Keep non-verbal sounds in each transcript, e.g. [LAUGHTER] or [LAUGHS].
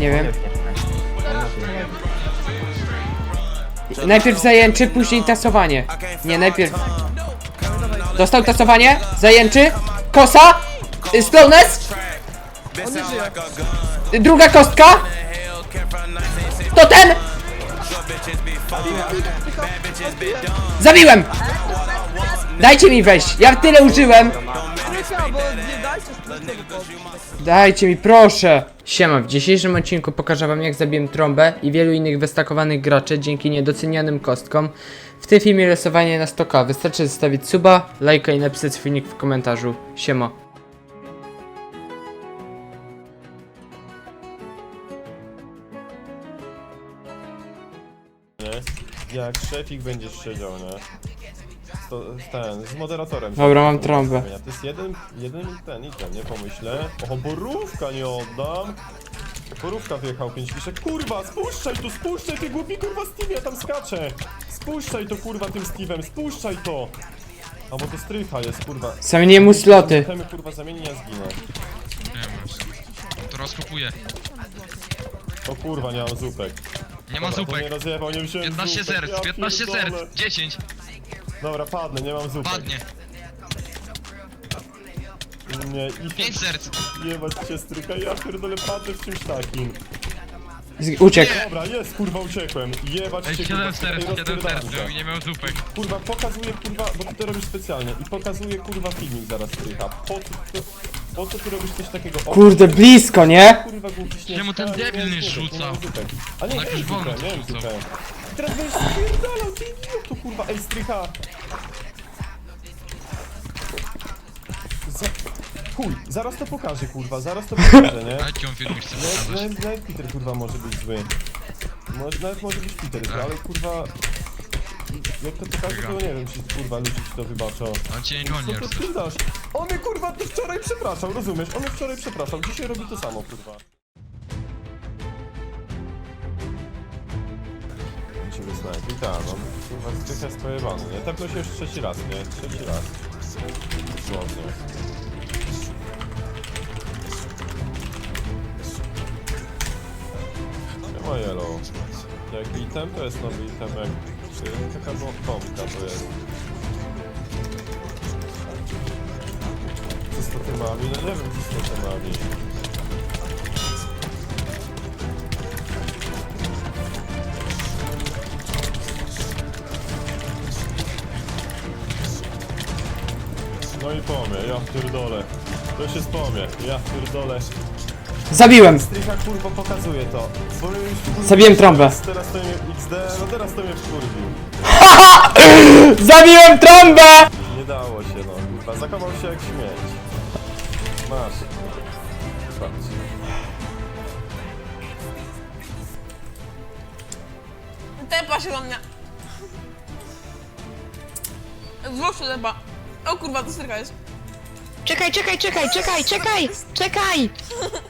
Nie wiem. Najpierw zajęczy, później tasowanie. Nie, najpierw. Dostał tasowanie, zajęczy, kosa, y, slowness, On nie żyje. y, druga kostka. To ten! Zabiłem! Dajcie mi wejść, ja tyle użyłem. Strycha, bo nie dajcie strycha Dajcie mi, proszę! Siema, w dzisiejszym odcinku pokażę wam jak zabiłem trąbę i wielu innych wystakowanych graczy dzięki niedocenianym kostkom. W tym filmie losowanie na 100k. Wystarczy zostawić suba, lajka i napisać nick w komentarzu. Siema. Jak szefik będziesz siedział, nie? To, ten, z moderatorem. Dobra, mam trąbę. To jest jeden, jeden ten item, nie pomyślę. O, borówka nie oddam. Borówka wyjechał 5 fiszek. Kurwa, spuszczaj tu, spuszczaj ty głupi kurwa Steve, ja tam skaczę. Spuszczaj to kurwa tym Steve'em, spuszczaj to. A bo to strycha jest, kurwa. Zamienię mu sloty. Temy kurwa zamieni, ja zginę. Nie wiem, to rozkupuję. O kurwa, nie mam zupek. Nie ma Dobra, to zupek. Nie rozjebał, nie wziąłem 15 zupek. serc, Ja 15 pierdolę. serc, 10. Dobra, padnę, nie mam zupek. Padnie. Nie, i 5 serc. Jebać cię stryka, ja pierdolę patrzę w czymś takim. Z- Uciekł. Dobra, jest, kurwa, uciekłem. Jebać Ej, cię, 7 kurwa, serc, tutaj 7 rozpierdalam serc się. miał i nie miał zupek. Kurwa, pokazuję, kurwa, bo ty to robisz specjalnie. I pokazuję, kurwa, filmik zaraz strycha. Po co, to, po co ty robisz coś takiego? O, Kurde, blisko, nie? Kurwa, głupi śmieszka, Czemu ten debil nie rzuca? mam zupek. A nie, On nie jakoś wolno nie rzucał. zupę. Teraz będziesz spierdalał, ty idiotu, kurwa, ej, strycha. Za... Chuj, zaraz to pokażę, kurwa, zaraz to pokażę, nie? On chce Nawet, pokazać? nawet, nawet Peter kurwa może być zły. Może, nawet może być Peter zły, ale kurwa... Jak to pokaże, to nie wiem, czy kurwa ludzie ci to wybaczą. On cię nie Co goni, to jak ty dasz? On mnie kurwa to wczoraj przepraszał, rozumiesz? On mnie wczoraj przepraszał, dzisiaj robi to samo, kurwa. Ciebie snajpi, tak, on kurwa stycha jest pojebany, nie? Tepnął się już trzeci raz, nie? Trzeci raz. Dosłownie. Nie ma yellow. Jak item to jest nowy item, jak... Czy taka pompka to jest. Co z totemami? No nie wiem co z totemami. No i pomie, ja pierdolę. To się spomie, ja pierdolę. Zabiłem. Strycha kurwa pokazuje to. Bo my już, kurwa, Zabiłem trąbę. Teraz, teraz to mnie XD, no teraz to mnie wkurwił. [LAUGHS] Zabiłem trąbę! Nie dało się no, kurwa, zachował się jak śmieć. Masz. Patrz. Tepa się do mnie. Złóż się tepa. O kurwa, to stryka jest. Czekaj, czekaj, czekaj, czekaj, czekaj, czekaj!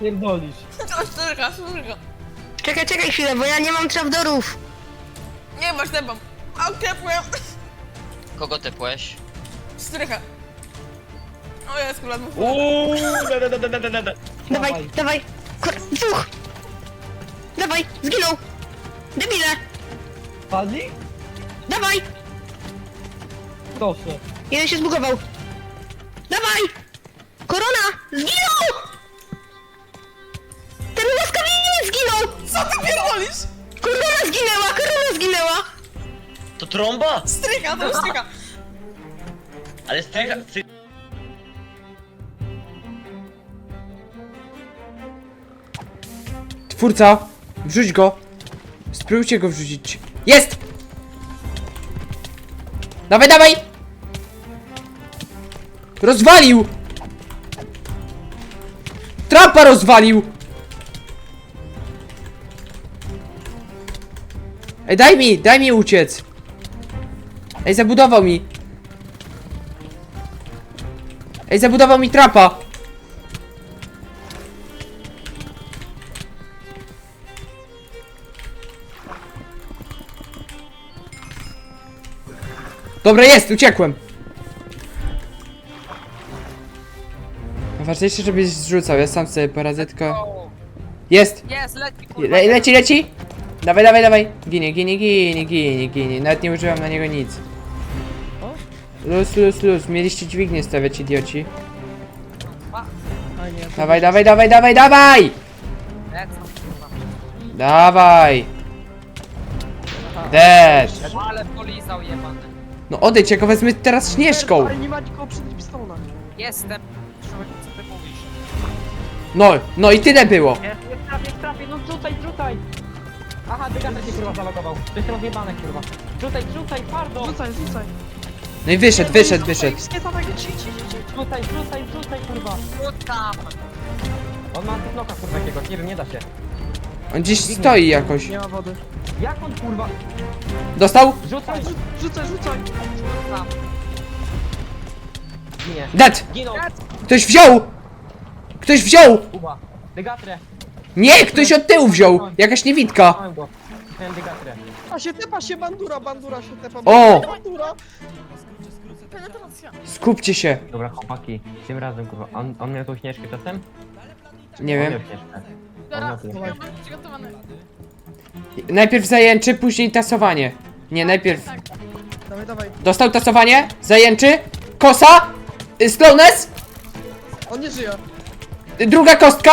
Pierdolisz. To stryka, stryka. Czekaj, czekaj chwilę, bo ja nie mam trapdorów. Nie masz tepa. A tepuję. Kogo tepłeś? Stryka. O jest kurwa, dwóch. Dawaj, dawaj, Kur... dwóch! Dawaj, zginął! Debile! Padli? Dawaj! Proszę. Jeden się zbugował. Dawaj! Korona! Zginął! Ten łaskawienie zginął! Co ty pierdolisz? Korona zginęła, korona zginęła! To trąba! Stryka, to jest stryka. Ale strycha... Stry... Twórca, wrzuć go. Spróbujcie go wrzucić. Jest! Dawaj, dawaj! Rozwalił! Trapa rozwalił! Ej, daj mi, daj mi uciec! Ej, zabudował mi! Ej, zabudował mi trapa! Dobra, jest, uciekłem. Najważniejsze, żebyś zrzucał, ja sam sobie poradzę, tylko... Jest! Jest, leci, kurwa. Le leci, leci! Dawaj, dawaj, dawaj! Ginie, ginie, ginie, ginie, ginie. Nawet nie używam na niego nic. Luz, luz, luz. Mieliście dźwignię stawiać, idioci. A nie. Dawaj, dawaj, dawaj, dawaj, dawaj! Lecą, kurwa. Dawaj! Dead! Ale polizał jebany. No odejdź, jak go wezmę teraz śnieżką! Ale nie ma nikogo przy tych pistonach. Jestem. Człowiek, co ty mówisz? No, no i tyle było! Nie, nie trafię, nie trafię, no rzucaj, rzucaj! Aha, Dygander się kurwa zalogował. To jest rozjebane kurwa. Rzucaj, rzucaj, twardo! Rzucaj, rzucaj. No i wyszedł, wyszedł, wyszedł. Nie dawaj, idź, idź, idź, idź. Rzucaj, rzucaj, rzucaj kurwa. Rzucam. On ma bloka kurwa jakiegoś, nie wiem, nie da się. On gdzieś stoi jakoś. Nie ma wody. Jak on kurwa? Dostał? Rzucaj, rzucaj, rzucaj. Rzucam. Nie. Dead! Ginął. Ktoś wziął! Ktoś wziął! Nie, ktoś od tyłu wziął! Jakaś niewidka! Mam go. Ten dygatre. A się tepa się bandura, bandura się tepa. O! Bandura. Skupcie się. Dobra, chłopaki, tym razem kurwa, on, on miał tą śnieżkę czasem? Nie On wiem. śnieżkę. Ja mam. Najpierw zajęczy, później tasowanie. Nie, najpierw. Dawaj, dawaj. Dostał tasowanie, zajęczy, kosa, y, slowness, On nie żyje. druga kostka.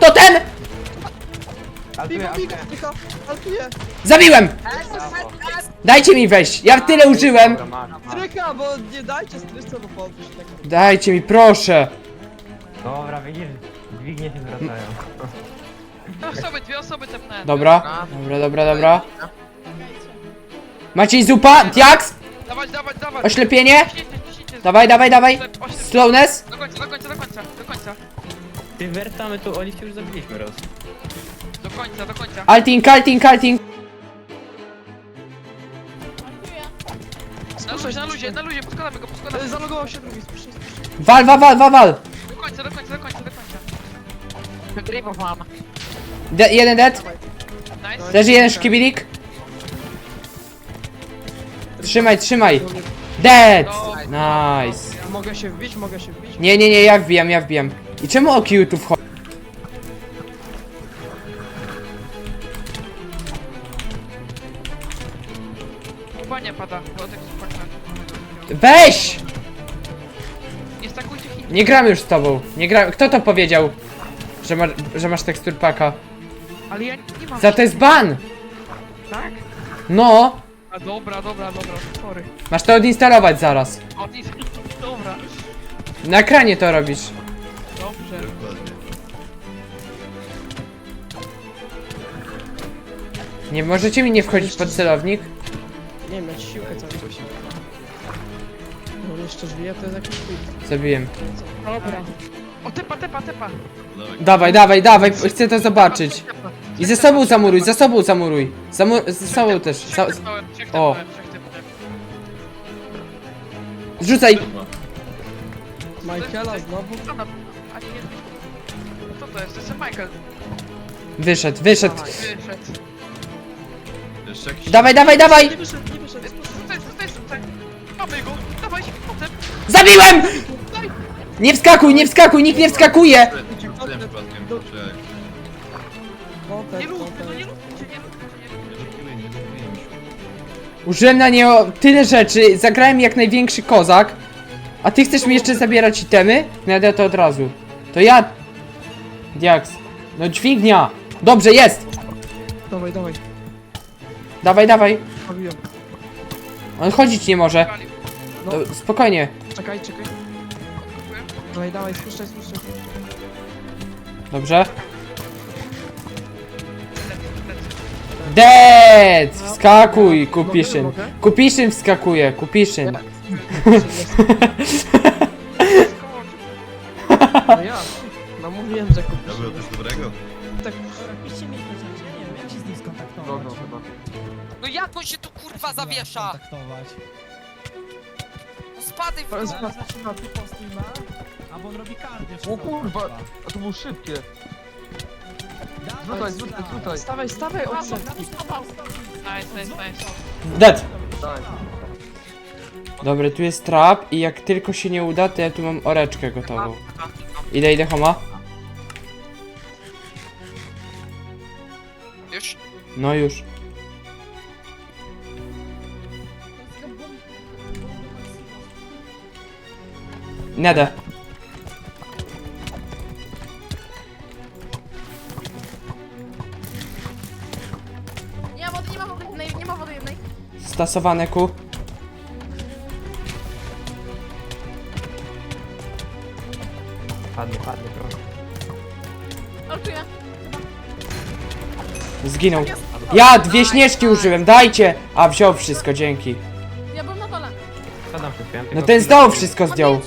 To ten! Altuję, Bigo, bigo, altuję. bigo. Altuje. Zabiłem! Dajcie mi wejść, ja tyle użyłem. Dobra, masz, bo nie dajcie bo podróż tak. Dajcie mi, proszę. Dobra, widzisz, dźwignie się zwracają. Dwie osoby, dwie osoby tepnę. Dobra, dobra, dobra, dobra. Maciej zupa, diaks, Dawać, dawać, dawać. oślepienie. Dawaj, dawaj, dawaj. Slowness. Do końca, do końca, do końca, do końca. Ty wersamy tu, Oliwcie już zabiliśmy raz. Do końca, do końca. Alting, alting, alting. Na luzie, na luzie, na luzie, poskładamy go, poskładamy. E, Zalogował się drugi, spuszczę, spuszczę. Wal, wal, wal, wal, wal. Do końca, do końca, do końca, do końca. Wygrywam. De jeden dead. Nice. Leży jeden szkibilik. Trzymaj, trzymaj. Dead. Nice. Mogę się wbić, mogę się wbić. Nie, nie, nie, ja wbijam, ja wbijam. I czemu Okiu tu wchodzi? Chyba nie pada, bo tak. Weź! Nie stakujcie. Nie gram już z tobą. Nie gram. Kto to powiedział? Że, ma, że masz tekstur paka. Ale ja nie mam. Za to jest ban! Tak? No! A dobra, dobra, dobra, sorry. Masz to odinstalować zaraz. O, nic. Dobra, Na ekranie to robisz. dobrze. Nie możecie mi nie wchodzić pod celownik? Nie wiem, mieć siłkę cały czas. No jeszcze żyje, to jest jakiś chuj. Zabiłem. Dobra. O, tepa, tepa, tepa. Dawaj, dawaj, dawaj, chcę to zobaczyć. I ze sobą zamuruj, za sobą zamuruj. Zamu ze sobą też. Za O. zrzucaj! Michaela znowu. Co to jest? To jest Michael. Wyszedł, wyszedł. Wyszedł. Dawaj, dawaj, dawaj! Nie wyszedł, nie wyszedł. Rzucaj, rzucaj, rzucaj. Mamy go. Dawaj, potem. Zabiłem! Nie wskakuj, nie wskakuj, nikt nie wskakuje! Nie lubmy, no kontent. nie nie cię. Użyłem na niego tyle rzeczy, zagrałem jak największy kozak. A ty chcesz mi jeszcze zabierać itemy? No jadę to od razu. To ja... Diaks. No dźwignia! Dobrze, jest! Dawaj, dawaj. Dawaj, dawaj. On chodzić nie może. To, spokojnie. Czekaj, czekaj. Dawaj, dawaj, spuszczaj, spuszczaj. Dobrze. Dead! Wskakuj, kupiszyn. Kupiszyn wskakuje, kupiszyn. [LAUGHS] No ja. No mówiłem, że kupisz. Tak. Dobra, chyba. No jak on się tu kurwa zawiesza? No spadaj w To jest dół. O kurwa, a to było szybkie. Zrzucaj, zrzucaj, zrzucaj. Stawaj, stawaj, odsetki. Nice, nice. Dead! Dobra, tu jest trap i jak tylko się nie uda, to ja tu mam oreczkę gotową. Idę, idę, homa. Już? No już. Nedę. Ku. Padnie, padnie, proszę. Zginął. Ja dwie śnieżki użyłem, dajcie! A wziął wszystko, dzięki. Ja byłem na dole. Spadam przed chwilą. No ten z chwilę. dołu wszystko zdjął.